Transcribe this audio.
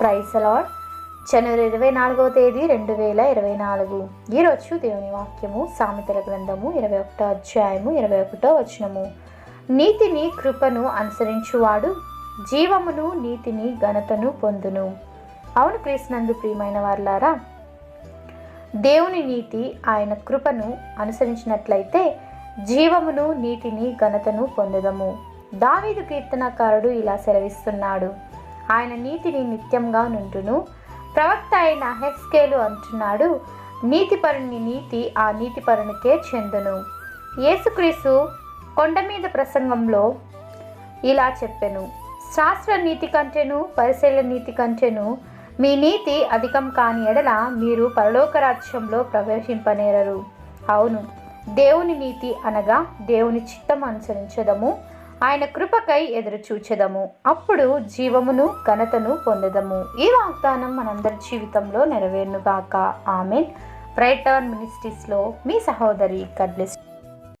Price అలాడ్. జనవరి ఇరవై నాలుగవ తేదీ రెండు వేల ఇరవై నాలుగు. ఈరోజు దేవుని వాక్యము సామెతల గ్రంథము ఇరవై ఒకటో అధ్యాయము ఇరవై ఒకటో వచనము. నీతిని కృపను అనుసరించువాడు జీవమును నీతిని ఘనతను పొందును. అవును క్రీస్తునందు ప్రియమైన వారులారా దేవుని నీతి ఆయన కృపను అనుసరించినట్లయితే జీవమును నీతిని ఘనతను పొందదము. దావీదు కీర్తనకారుడు ఇలా సెలవిస్తున్నాడు. ఆయన నీతిని నిత్యంగా నుండును. ప్రవక్త అయిన హెస్కేలు అంటున్నాడు నీతిపరుని నీతి ఆ నీతిపరునికే చెందును. యేసుక్రీసు కొండ మీద ప్రసంగంలో ఇలా చెప్పెను శాస్త్ర నీతి కంటేను పరిశీలన నీతి కంటేను మీ నీతి అధికం కాని ఎడల మీరు పరలోక రాజ్యంలో ప్రవేశింపనేరరు. అవును దేవుని నీతి అనగా దేవుని చిత్తం అనుసరించదము. ఆయన కృపకై ఎదురు చూచెదము. అప్పుడు జీవమును ఘనతను పొందదము. ఈ వాగ్దానం మనందరి జీవితంలో నెరవేరునుగాక. ఆమెన్. బ్రైటర్న్ మినిస్ట్రీస్లో మీ సహోదరి కడ్లెస్